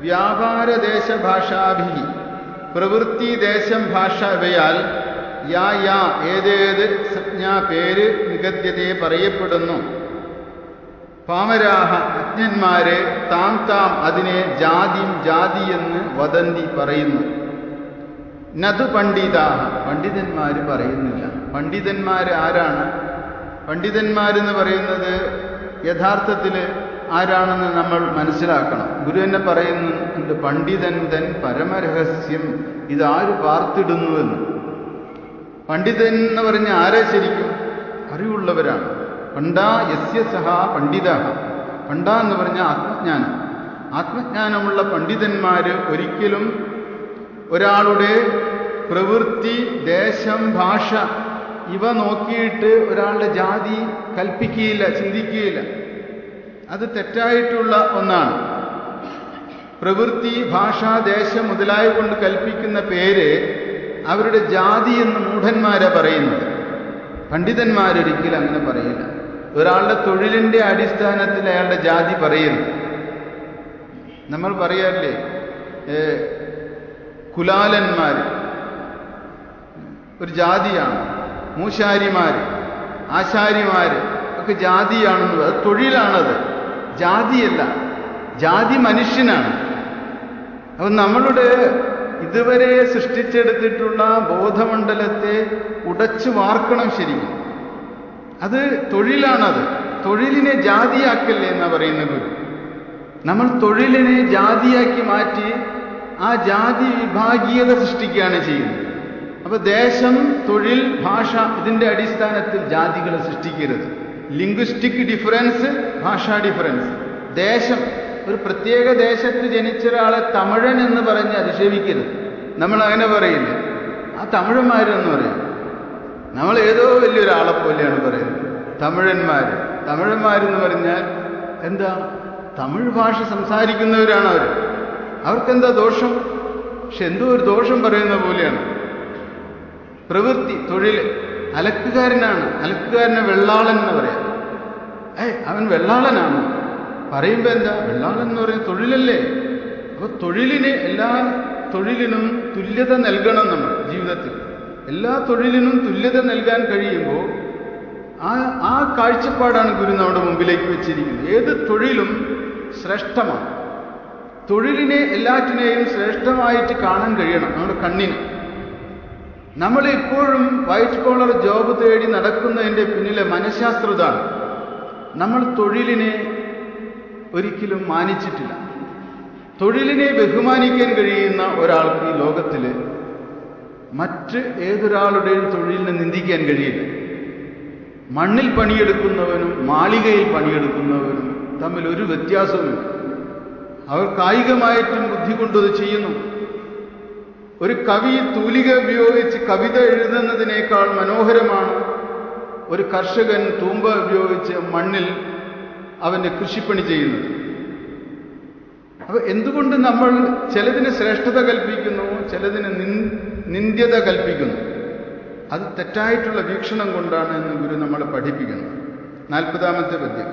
വ്യാപാരദേശ ഭാഷാഭി പ്രവൃത്തി ദേശം ഭാഷ ഇവയാൽ യാ യാ ഏതേത് സംജ്ഞാ പേര് നിഗദ്യതയെ പറയപ്പെടുന്നു. പാമരാഹ അജ്ഞന്മാരെ താം താം അതിനെ ജാതിം ജാതി എന്ന് വദന്തി പറയുന്നു. നതു പണ്ഡിതാഹ പണ്ഡിതന്മാർ പറയുന്നില്ല. പണ്ഡിതന്മാർ ആരാണ്? പണ്ഡിതന്മാരെന്ന് പറയുന്നത് യഥാർത്ഥത്തിൽ ആരാണെന്ന് നമ്മൾ മനസ്സിലാക്കണം. ഗുരു തന്നെ പറയുന്നുണ്ട് പണ്ഡിതൻ തൻ പരമരഹസ്യം ഇതാര് പാർത്തിടുന്നുവെന്ന് പണ്ഡിതൻ എന്ന് പറഞ്ഞ ആരെ ശരിക്കും? അറിവുള്ളവരാണ്. പണ്ടാ യസ്യ സഹ പണ്ഡിത. പണ്ട എന്ന് പറഞ്ഞ ആത്മജ്ഞാനം. ആത്മജ്ഞാനമുള്ള പണ്ഡിതന്മാർ ഒരിക്കലും ഒരാളുടെ പ്രവൃത്തി ദേശം ഭാഷ ഇവ നോക്കിയിട്ട് ഒരാളുടെ ജാതി കൽപ്പിക്കുകയില്ല ചിന്തിക്കുകയില്ല. അത് തെറ്റായിട്ടുള്ള ഒന്നാണ്. പ്രവൃത്തി ഭാഷ ദേശം മുതലായ കൊണ്ട് കൽപ്പിക്കുന്ന പേര് അവരുടെ ജാതി എന്ന് മൂഢന്മാരെ പറയുന്നത്. പണ്ഡിതന്മാരൊരിക്കലും അങ്ങനെ പറയില്ല. ഒരാളുടെ തൊഴിലിന്റെ അടിസ്ഥാനത്തിൽ അയാളുടെ ജാതി പറയരുത് നമ്മൾ പറയാറില്ലേ കുലാലന്മാർ ഒരു ജാതിയാണ്. മൂശാരിമാർ ആശാരിമാർ ഒക്കെ ജാതിയാണെന്ന് അത് തൊഴിലാണത്. ജാതിയല്ല. ജാതി മനുഷ്യനാണ്. അപ്പൊ നമ്മളുടെ ഇതുവരെ സൃഷ്ടിച്ചെടുത്തിട്ടുള്ള ബോധമണ്ഡലത്തെ ഉടച്ചു വാർക്കണം ശരിക്കും. അത് തൊഴിലാണത്. തൊഴിലിനെ ജാതിയാക്കല്ലേ എന്നാ പറയുന്ന ഗുരു നമ്മൾ തൊഴിലിനെ ജാതിയാക്കി മാറ്റി ആ ജാതി വിഭാഗീയത സൃഷ്ടിക്കുകയാണ് ചെയ്യുന്നത്. അപ്പൊ ദേശം തൊഴിൽ ഭാഷ ഇതിന്റെ അടിസ്ഥാനത്തിൽ ജാതികളെ സൃഷ്ടിക്കരുത്. ലിംഗ്വിസ്റ്റിക് ഡിഫറൻസ് ഭാഷാ ഡിഫറൻസ് ദേശം ഒരു പ്രത്യേക ദേശത്ത് ജനിച്ച ഒരാളെ തമിഴൻ എന്ന് പറഞ്ഞ് അധിക്ഷേപിക്കരുത്. നമ്മൾ അങ്ങനെ പറയില്ല? ആ തമിഴന്മാരെന്ന് പറയും. നമ്മൾ ഏതോ വലിയൊരാളെ പോലെയാണ് പറയുന്നത്. തമിഴന്മാർ തമിഴന്മാരെന്ന് പറഞ്ഞാൽ എന്താ? തമിഴ് ഭാഷ സംസാരിക്കുന്നവരാണ് അവർ അവർക്കെന്താ ദോഷം? പക്ഷെ എന്തോ ഒരു ദോഷം പറയുന്ന പോലെയാണ്. പ്രവൃത്തി തൊഴിൽ അലക്കുകാരനാണ്. അലക്കുകാരനെ വെള്ളാളൻ എന്ന് പറയാം. ഏ അവൻ വെള്ളാളനാണ്. പറയുമ്പോ എന്താ? വെള്ളാളൻ എന്ന് പറയുന്നത് തൊഴിലല്ലേ? അപ്പൊ തൊഴിലിന് എല്ലാ തൊഴിലിനും തുല്യത നൽകണം നമ്മൾ ജീവിതത്തിൽ. എല്ലാ തൊഴിലിനും തുല്യത നൽകാൻ കഴിയുമ്പോൾ ആ ആ കാഴ്ചപ്പാടാണ് ഗുരു നമ്മുടെ മുമ്പിലേക്ക് വെച്ചിരിക്കുന്നത്. ഏത് തൊഴിലും ശ്രേഷ്ഠമാണ്. തൊഴിലിനെ എല്ലാറ്റിനെയും ശ്രേഷ്ഠമായിട്ട് കാണാൻ കഴിയണം നമ്മുടെ കണ്ണിന്. നമ്മൾ ഇപ്പോഴും വൈറ്റ് കോളർ ജോബ് തേടി നടക്കുന്നതിന്റെ പിന്നിലെ മനഃശാസ്ത്രതാണ്. നമ്മൾ തൊഴിലിനെ ഒരിക്കലും മാനിച്ചിട്ടില്ല. തൊഴിലിനെ ബഹുമാനിക്കാൻ കഴിയുന്ന ഒരാൾക്ക് ഈ ലോകത്തിൽ മറ്റ് ഏതൊരാളുടെയും തൊഴിലിനെ നിന്ദിക്കാൻ കഴിയില്ല. മണ്ണിൽ പണിയെടുക്കുന്നവനും മാളികയിൽ പണിയെടുക്കുന്നവനും തമ്മിൽ ഒരു വ്യത്യാസവുമില്ല. അവർ കായികമായിട്ടും ബുദ്ധി കൊണ്ടത് ചെയ്യുന്നു. ഒരു കവി തൂലിക ഉപയോഗിച്ച് കവിത എഴുതുന്നതിനേക്കാൾ മനോഹരമാണ് ഒരു കർഷകൻ തൂമ്പ ഉപയോഗിച്ച് മണ്ണിൽ അവന്റെ കൃഷിപ്പണി ചെയ്യുന്നത്. അപ്പൊ എന്തുകൊണ്ട് നമ്മൾ ചിലതിന് ശ്രേഷ്ഠത കൽപ്പിക്കുന്നു ചിലതിന് നിന്ദ്യത കൽപ്പിക്കുന്നു? അത് തെറ്റായിട്ടുള്ള വീക്ഷണം കൊണ്ടാണ് എന്ന് ഗുരു നമ്മളെ പഠിപ്പിക്കുന്നത്. നാൽപ്പതാമത്തെ പദ്യം.